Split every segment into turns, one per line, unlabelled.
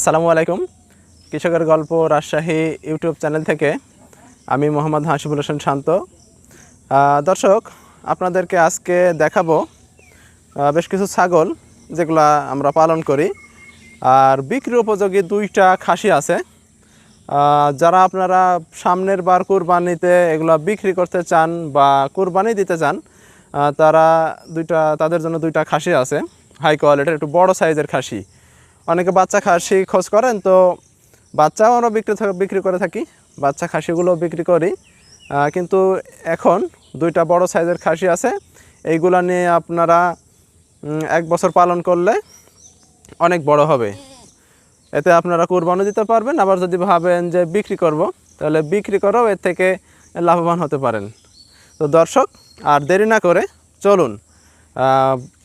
আসসালামু আলাইকুম। কৃষকের গল্প রাজশাহী ইউটিউব চ্যানেল থেকে আমি মোহাম্মদ হাসিবুল হোসেন শান্ত। দর্শক, আপনাদেরকে আজকে দেখাবো বেশ কিছু ছাগল যেগুলা আমরা পালন করি। আর বিক্রি উপযোগী দুইটা খাসি আছে। যারা আপনারা সামনের বার কুরবানিতে এগুলো বিক্রি করতে চান বা কুরবানি দিতে চান তারা দুইটা, তাদের জন্য দুইটা খাসি আছে। হাই কোয়ালিটির, একটু বড় সাইজের খাসি। অনেকে বাচ্চা খাসি খোঁজ করেন, তো বাচ্চাও আমরা বিক্রি বিক্রি করে থাকি। বাচ্চা খাসিগুলো বিক্রি করি। কিন্তু এখন দুইটা বড় সাইজের খাসি আছে। এইগুলো নিয়ে আপনারা এক বছর পালন করলে অনেক বড় হবে। এতে আপনারা কোরবানি দিতে পারবেন। আবার যদি ভাবেন যে বিক্রি করব, তাহলে বিক্রি করেও এর থেকে লাভবান হতে পারেন। তো দর্শক, আর দেরি না করে চলুন।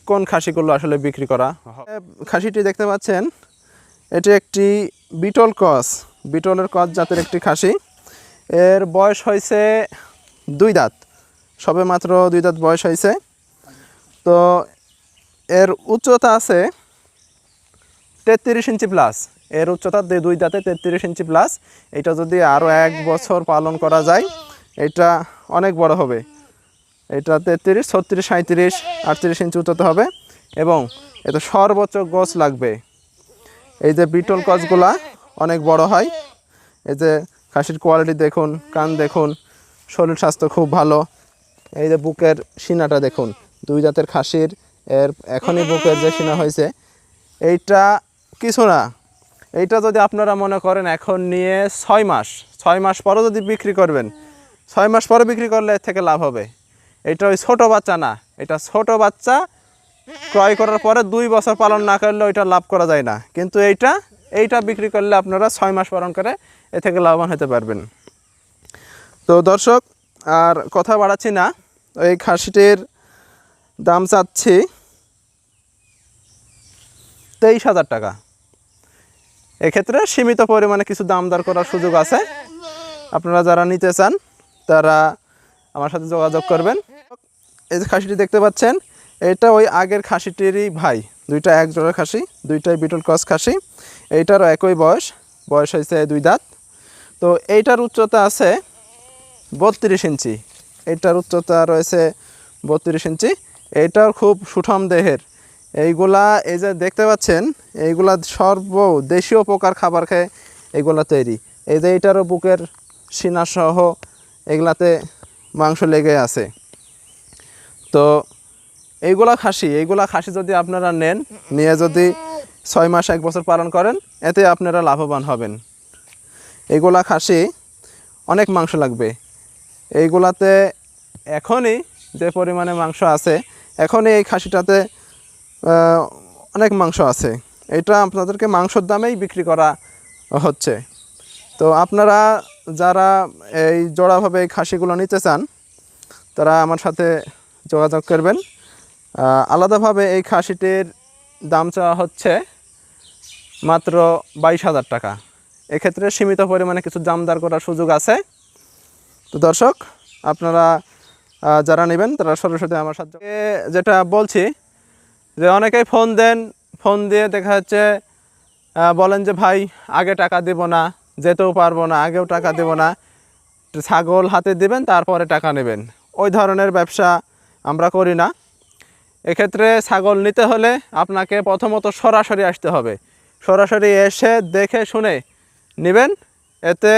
কোন খাসিগুলো আসলে বিক্রি করা। খাসিটি দেখতে পাচ্ছেন, এটি একটি বিটল কস, বিটলের কস জাতের একটি খাসি। এর বয়স হয়েছে দুই দাঁত, সবে মাত্র দুই দাঁত বয়স হয়েছে। তো এর উচ্চতা আছে তেত্রিশ ইঞ্চি প্লাস এর উচ্চতা দুই দাঁতে তেত্রিশ ইঞ্চি প্লাস এটা যদি আরও এক বছর পালন করা যায়, এটা অনেক বড় হবে। এটা তেত্রিশ, ছত্রিশ সাঁত্রিশ আটত্রিশ ইঞ্চি উচ্চতা হবে এবং এতে সর্বোচ্চ গছ লাগবে। এই যে বিটল গছগুলা অনেক বড় হয়। এই যে খাসির কোয়ালিটি দেখুন, কান দেখুন, শরীর স্বাস্থ্য খুব ভালো। এই যে বুকের সিনাটা দেখুন, দুই জাতের খাসির, এর এখনই বুকের যে সিনা হয়েছে। এইটা কিছু না। এইটা যদি আপনারা মনে করেন এখন নিয়ে ছয় মাস ছয় মাস পরও যদি বিক্রি করবেন, ছয় মাস পরে বিক্রি করলে এর থেকে লাভ হবে। এটা ওই ছোটো বাচ্চা না, এটা ছোট বাচ্চা ক্রয় করার পরে দুই বছর পালন না করলে ওইটা লাভ করা যায় না। কিন্তু এইটা এইটা বিক্রি করলে আপনারা ছয় মাস পালন করে এ থেকে লাভবান হতে পারবেন। তো দর্শক, আর কথা বাড়াচ্ছি না, এই খাসিটির দাম চাচ্ছি তেইশ হাজার টাকা। এক্ষেত্রে সীমিত পরিমাণে কিছু দাম দর করার সুযোগ আছে। আপনারা যারা নিতে চান, তারা আমার সাথে যোগাযোগ করবেন। এই যে খাসিটি দেখতে পাচ্ছেন, এটা ওই আগের খাসিটিরই ভাই। দুইটা এক জোড়া খাসি, দুইটাই বিটল ক্রস খাসি। এইটারও একই বয়স বয়স হয়েছে দুই দাঁত। তো এইটার উচ্চতা আছে বত্রিশ ইঞ্চি। এইটার উচ্চতা রয়েছে বত্রিশ ইঞ্চি। এইটার খুব সুঠাম দেহের। এইগুলা এই যে দেখতে পাচ্ছেন, এইগুলা সর্ব দেশীয় প্রকার খাবার খেয়ে এইগুলা তৈরি। এই যে এইটারও বুকের সিনাসহ এগুলাতে মাংস লেগে আছে। তো এইগুলা খাসি এইগুলা খাসি যদি আপনারা নেন, নিয়ে যদি ছয় মাস, এক বছর পালন করেন, এতে আপনারা লাভবান হবেন। এইগুলা খাসি অনেক মাংস লাগবে। এইগুলাতে এখনই যে পরিমাণে মাংস আছে, এখনই এই খাসিটাতে অনেক মাংস আছে। এটা আপনাদেরকে মাংসর দামেই বিক্রি করা হচ্ছে। তো আপনারা যারা এই জোড়াভাবে এই খাসিগুলো নিতে চান, তারা আমার সাথে যোগাযোগ করবেন। আলাদাভাবে এই খাসিটির দাম চাওয়া হচ্ছে মাত্র বাইশ হাজার টাকা। এক্ষেত্রে সীমিত পরিমাণে কিছু দামদার করার সুযোগ আছে। তো দর্শক, আপনারা যারা নেবেন তারা সরাসরি আমার সাথে যেটা বলছি যে অনেকেই ফোন দেন, ফোন দিয়ে দেখা যাচ্ছে বলেন যে, ভাই, আগে টাকা দেব না, যেতেও পারব না, আগেও টাকা দেব না। ছাগল হাতে দিবেন, তারপরে টাকা নেবেন। ওই ধরনের ব্যবসা আমরা করি না। এক্ষেত্রে ছাগল নিতে হলে আপনাকে প্রথমত সরাসরি আসতে হবে। সরাসরি এসে দেখে শুনে নেবেন, এতে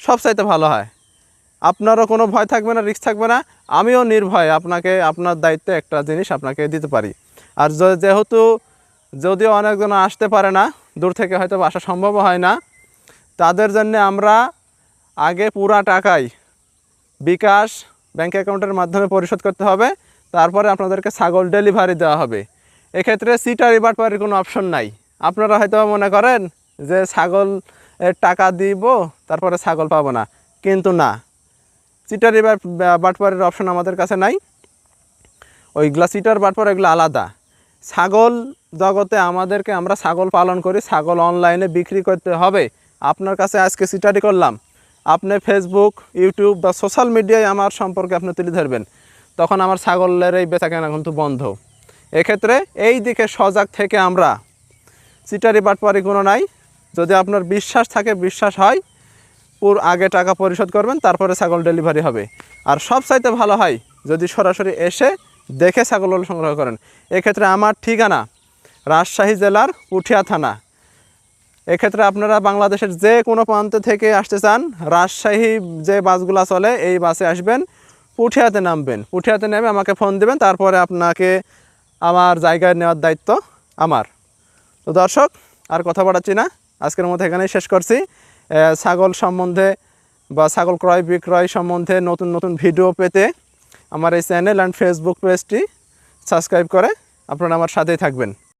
সবচাইতে ভালো হয়। আপনারও কোনো ভয় থাকবে না, রিস্ক থাকবে না। আমিও নির্ভয় আপনাকে, আপনার দায়িত্বে একটা জিনিস আপনাকে দিতে পারি। আর যেহেতু যদিও অনেকজন আসতে পারে না, দূর থেকে হয়তো আসা সম্ভব হয় না, তাদের জন্য আমরা আগে পুরা টাকাই বিকাশ ব্যাংক অ্যাকাউন্টের মাধ্যমে পরিশোধ করতে হবে। তারপরে আপনাদেরকে ছাগল ডেলিভারি দেওয়া হবে। এক্ষেত্রে সিটারি বাটপারির কোনো অপশন নাই। আপনারা হয়তো মনে করেন যে ছাগল টাকা দিব, তারপরে ছাগল পাবো না। কিন্তু না। সিটারি বাটপারের অপশন আমাদের কাছে নাই। ওইগুলা সিটার বাটপার এগুলো আলাদা। ছাগল জগতে আমাদেরকে আমরা ছাগল পালন করি, ছাগল অনলাইনে বিক্রি করতে হবে। আপনার কাছে আজকে সিটারি করলাম। আপনি ফেসবুক ইউটিউব বা সোশ্যাল মিডিয়ায় আমার সম্পর্কে আপনি তুলে ধরবেন, তখন আমার ছাগলের এই বেচা কেনা কিন্তু বন্ধ। এক্ষেত্রে এই দিকে সজাগ থেকে আমরা চিটারি বাটপারি কোনো নাই। যদি আপনার বিশ্বাস থাকে, বিশ্বাস হয়, পুর আগে টাকা পরিশোধ করবেন, তারপরে ছাগল ডেলিভারি হবে। আর সব চাইতে ভালো হয়, যদি সরাসরি এসে দেখে ছাগল সংগ্রহ করেন। এক্ষেত্রে আমার ঠিকানা রাজশাহী জেলার পুঠিয়া থানা। এক্ষেত্রে আপনারা বাংলাদেশের যে কোনো প্রান্ত থেকে আসতে চান, রাজশাহী যে বাসগুলো চলে, এই বাসে আসবেন, পুঠিয়াতে নামবেন। পুঠিয়াতে নেমে আমাকে ফোন দেবেন, তারপরে আপনাকে আমার জায়গায় নেওয়ার দায়িত্ব আমার। তো দর্শক, আর কথা বাড়াচ্ছি না, আজকের মতো এখানেই শেষ করছি। ছাগল সম্বন্ধে বা ছাগল ক্রয় বিক্রয় সম্বন্ধে নতুন নতুন ভিডিও পেতে আমার এই চ্যানেল অ্যান্ড ফেসবুক পেজটি সাবস্ক্রাইব করে আপনারা আমার সাথেই থাকবেন।